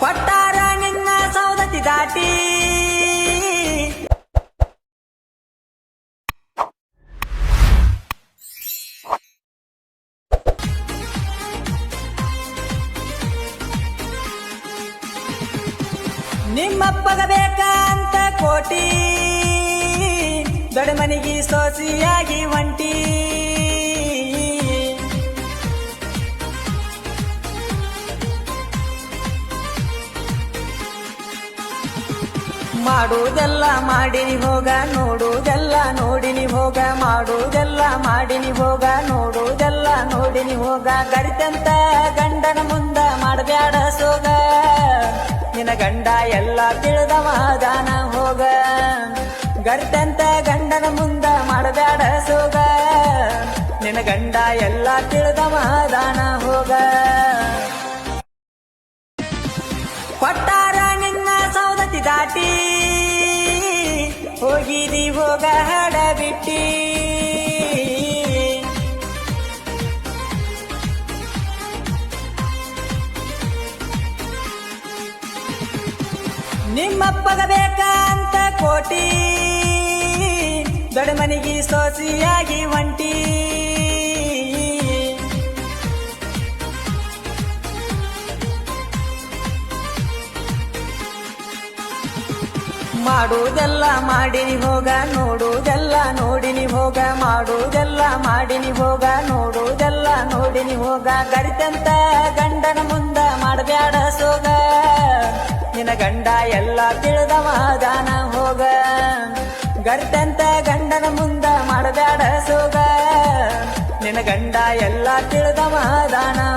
ಕೊಟ್ಟಾರ ನಿನ್ನ ಸೌದತಿ ದಾಟಿ ನಿಮ್ಮಪ್ಪಗ ಬೇಕಂತ ಕೋಟಿ. ದೊಡ್ಡ ಮನೆಗೆ ಸೋಸಿಯಾಗಿ ಒಂಟಿ. ಮಾಡುವುದೆಲ್ಲ ಮಾಡಿನಿ ಹೋಗ ನೋಡುವುದೆಲ್ಲ ನೋಡಿನಿ ಹೋಗ ಮಾಡುವುದೆಲ್ಲ ಮಾಡಿನಿ ಹೋಗ ನೋಡುವುದೆಲ್ಲ ನೋಡಿನಿ ಹೋಗ. ಗರಿತಂತ ಗಂಡನ ಮುಂದ ಮಾಡಬ್ಯಾಡ ಸೋಗ. ನಿನ್ನ ಗಂಡ ಎಲ್ಲ ತಿಳಿದವ, ದಾನ ಹೋಗ. ಗರ್ತಂತ ಗಂಡನ ಮುಂದ ಮಾಡಬ್ಯಾಡ ಸೋಗ. ನಿನ್ನ ಗಂಡ ಎಲ್ಲ ತಿಳಿದವ, ದಾನ ಹೋಗ. ಕೊಟ್ಟಾರ ನಿನ್ನ ಸೌದತಿ ದಾಟಿ, ಹೋಗಿದಿ ಹೋಗ ಹಡ ಬಿಟ್ಟಿ ನಿಮ್ಮಪ್ಪಗ ಬೇಕಂತ ಕೋಟಿ. ದೊಡ್ಡ ಮನೆಗೆ ಸೋಸಿಯಾಗಿ ಒಂಟಿ. ಮಾಡುವುದೆಲ್ಲ ಮಾಡಿನಿ ಹೋಗ ನೋಡುವುದೆಲ್ಲ ನೋಡಿನಿ ಹೋಗ ಮಾಡುವುದೆಲ್ಲ ಮಾಡಿನಿ ಹೋಗ ನೋಡುವುದೆಲ್ಲ ನೋಡಿನಿ ಹೋಗ. ಗರಿತಂತ ಗಂಡನ ಮುಂದ ಮಾಡಬ್ಯಾಡ ಸೋಗ. ನಿನ್ನ ಗಂಡ ಎಲ್ಲ ತಿಳಿದವ, ದಾನ ಹೋಗ. ಗರ್ತಂತ ಗಂಡನ ಮುಂದ ಮಾಡಬೇಡ ಸೋಗ. ನಿನ್ನ ಗಂಡ ಎಲ್ಲ ತಿಳಿದವ, ದಾನ ಹೋಗ